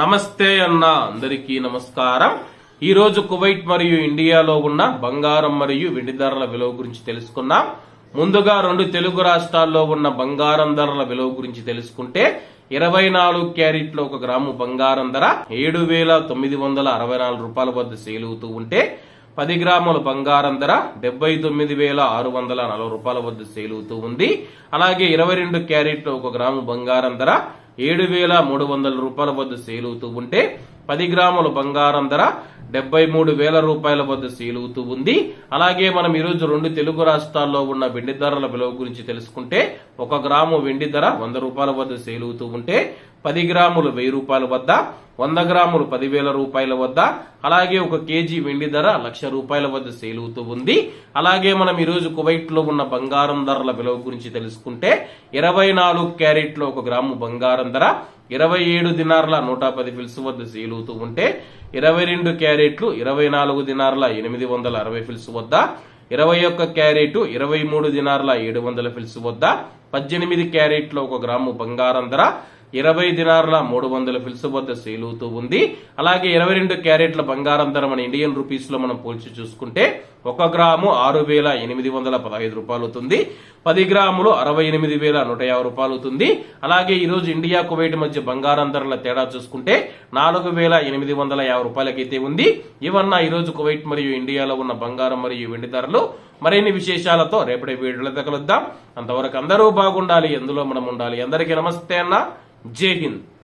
నమస్తే అన్న అందరికీ నమస్కారం. ఈ రోజు కువైట్ మరియు ఇండియాలో ఉన్న బంగారం మరియు వెండి ధరల విలువ గురించి తెలుసుకున్నాం ముందుగా రెండు తెలుగు రాష్ట్రాల్లో ఉన్న బంగారం ధరల విలువ గురించి తెలుసుకుంటే ఇరవై నాలుగు క్యారెట్ల ఒక గ్రాము బంగారం ధర ఏడు వేల తొమ్మిది వందల అరవై నాలుగు రూపాయల వద్ద సేల్ అవుతూ ఉంటే పది గ్రాముల బంగారం ధర డెబ్బై తొమ్మిది వేల ఆరు వందల నలభై రూపాయల వద్ద సేల్ అవుతూ ఉంది. అలాగే ఇరవై రెండు క్యారెట్ల ఒక గ్రాము బంగారం ధర ఏడు వేల మూడు వందల రూపాయల వద్ద సేల్ అవుతూ ఉంటే పది గ్రాముల బంగారం ధర డెబ్బై మూడు వేల రూపాయల వద్ద సేల్ అవుతూ ఉంది. అలాగే మనం ఈరోజు రెండు తెలుగు రాష్ట్రాల్లో ఉన్న వెండి ధరల విలువ గురించి తెలుసుకుంటే ఒక గ్రాము వెండి ధర వంద రూపాయల వద్ద సేల్ అవుతూ ఉంటే పది గ్రాములు వెయ్యి రూపాయల వద్ద వంద గ్రాములు పదివేల రూపాయల వద్ద అలాగే ఒక కేజీ వెండి ధర లక్ష రూపాయల వద్ద సేల్ అవుతూ ఉంది. అలాగే మనం ఈరోజు కువైట్లో ఉన్న బంగారం ధరల విలువ గురించి తెలుసుకుంటే ఇరవై నాలుగు క్యారెట్లో ఒక గ్రాము బంగారం ధర ఇరవై ఏడు దినార్ల నూట పది ఫిల్స్ వద్ద సేల్ అవుతూ ఉంటే ఇరవై రెండు క్యారెట్లు ఇరవై నాలుగు దినార్ల ఎనిమిది వందల అరవై ఫిల్స్ వద్ద ఇరవై ఒక్క క్యారెట్ ఇరవై మూడు దినార్ల ఏడు వందల ఫిల్స్ వద్ద పద్దెనిమిది క్యారెట్లో ఒక గ్రాము బంగారం ధర ఇరవై దినార్ల మూడు వందల ఫిల్స్ వద్ద సేల్ అవుతూ ఉంది. అలాగే ఇరవై రెండు క్యారెట్ల బంగారం ధర మన ఇండియన్ రూపీస్లో మనం పోల్చి చూసుకుంటే ఒక గ్రాము ఆరు వేల ఎనిమిది వందల పదహైదు రూపాయలు అవుతుంది. పది గ్రాములు అరవై ఎనిమిది వేల నూట యాభై రూపాయలు అవుతుంది. అలాగే ఈ రోజు ఇండియా కువైట్ మధ్య బంగారం ధరల తేడా చూసుకుంటే నాలుగు వేల ఎనిమిది వందల యాభై రూపాయలకైతే ఉంది. ఇవన్న ఈ రోజు కువైట్ మరియు ఇండియాలో ఉన్న బంగారం మరియు వెండి ధరలు. మరిన్ని విశేషాలతో రేపటి వీడియోలో కలుద్దాం. అంతవరకు అందరూ బాగుండాలి. ఎందులో మనం ఉండాలి? అందరికీ నమస్తే అన్న. जय हिंद